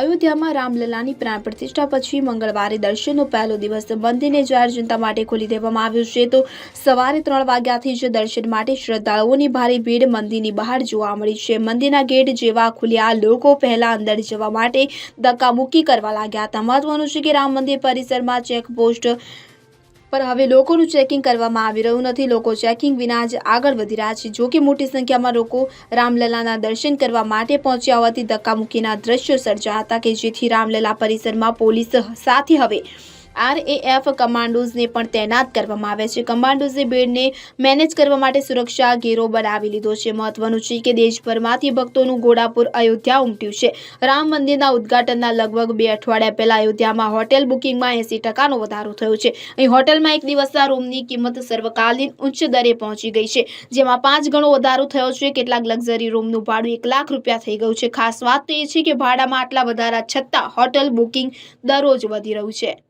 અયોધ્યામાં રામલલાની પ્રાણ પ્રતિષ્ઠા પછી મંગળવારે દર્શનનો પહેલો દિવસ મંદિરને જાહેર જનતા માટે ખોલી દેવામાં આવ્યું છે. તો સવારે ત્રણ વાગ્યાથી જ દર્શન માટે શ્રદ્ધાળુઓની ભારે ભીડ મંદિરની બહાર જોવા મળી છે. મંદિરના ગેટ જેવા ખુલ્યા લોકો પહેલા અંદર જવા માટે ધક્કામુક્કી કરવા લાગ્યા હતા. મહત્વનું છે કે રામ મંદિર પરિસરમાં ચેકપોસ્ટ પર હવે લોકોનું ચેકિંગ કરવામાં આવી રહ્યું નથી. લોકો ચેકિંગ વિના જ આગળ વધી રહ્યા છે. જોકે મોટી સંખ્યામાં લોકો રામલલાના દર્શન કરવા માટે પહોંચ્યા હોવાથી ધક્કામુક્કીના દ્રશ્યો સર્જાયા હતા કે જેથી રામલલા પરિસરમાં પોલીસ સાથે હવે આરએએફ કમાન્ડોઝને પણ તૈનાત કરવામાં આવ્યા છે. કમાન્ડોઝે ભીડને મેનેજ કરવા માટે સુરક્ષા ઘેરો બનાવી લીધો છે. મહત્વનું છે કે દેશભરમાંથી ભક્તોનું ઘોડાપુર અયોધ્યા ઉમટ્યું છે. રામ મંદિરના ઉદ્ઘાટનના લગભગ બે અઠવાડિયા પહેલા અયોધ્યામાં હોટેલ બુકિંગમાં એંસી ટકાનો વધારો થયો છે. અહીં હોટેલમાં એક દિવસના રૂમની કિંમત સર્વકાલીન ઉચ્ચ દરે પહોંચી ગઈ છે. જેમાં પાંચ ગણો વધારો થયો છે. કેટલાક લક્ઝરી રૂમનું ભાડું એક લાખ રૂપિયા થઈ ગયું છે. ખાસ વાત તો એ છે કે ભાડામાં આટલા વધારા છતાં હોટેલ બુકિંગ દરરોજ વધી રહ્યું છે.